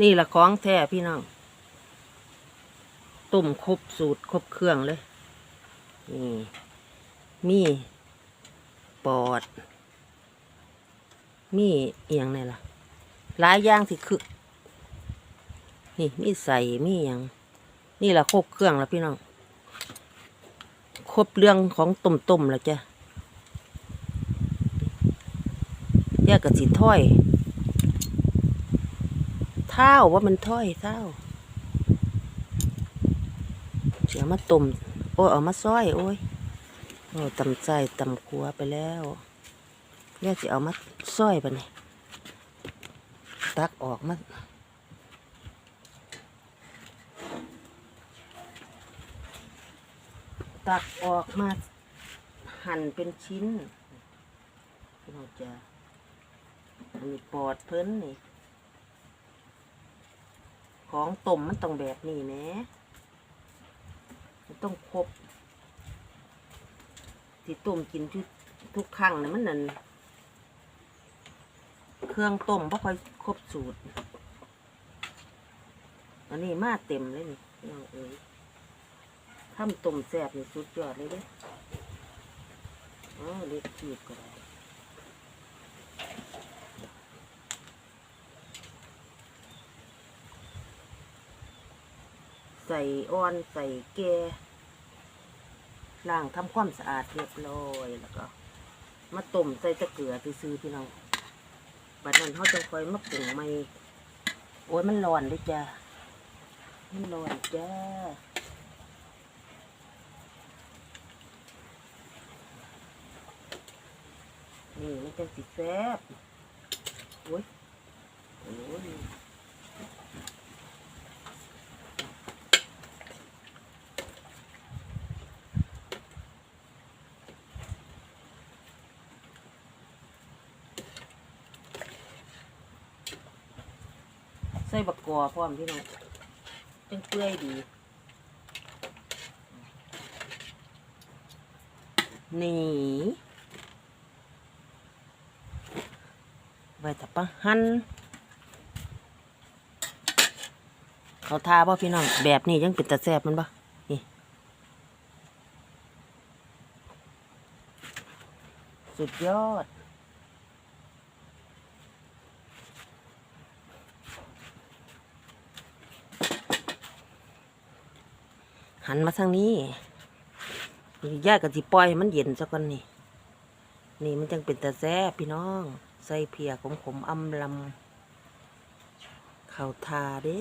นี่ละของแท้พี่น้องต้มครบสูตรครบเครื่องเลย นี่มีปอด มีเอียงไงล่ะหลายอย่างสิคือนี่มีใส่มีอย่าง นี่ละครบเครื่องแล้วพี่น้องครบเรื่องของต้มๆแล้วจ้ะแยกกับสีถ้อย เท้าว่ามันถ้อยเท้าเสียมาต้มโอ้ยเอามาซอย โอ้ยโอ้ตำใจตำครัวไปแล้วแยกสิเอามาซอยไปนี่ตักออกมาตักออกมาหั่นเป็นชิ้นพี่น้องจะอันนี้ปอดเพิ่นนี่ ของต้มมันต้องแบบนี้แหนะมันต้องครบที่ต้มกินทุกทุกครั้งนี่ยมันนั่นเครื่องต้มบ่ค่อยครบสูตร อันนี้มาเต็มเลยนี่พี่น้องเอ้ยทำต้มแซ่บนี่สุดยอดเลยเด้อ๋อเล็กขีดก็ได้ ใส่อ้อนใส่แกล้างทำความสะอาดเรียบร้อยแล้วก็ มาต้มใส่ตะเกียบซื้อๆพี่น้องบัดนั้นเขาจะคอยมาปรุงใหม่โอ้ยมันร้อนเลยจ้ามันร้อนจ้านี่มันจะสิแซ่บโอ้ยโอ้ย ใส่บักกอพร้อมพี่น้องจังเปื่อยดี นี่ไว้แต่ปะหันเขาทาป่ะพี่น้อง แบบนี้ยังเป็นตะแซบมันปะนี่ สุดยอด หันมาทางนี้ย่ากับสิปล่อยมันเย็นซะก่อนนี่ นี่มันจังเป็นตะแซ่พี่น้อง ใส่เพียขมขมๆอำลำเข่าทาเด้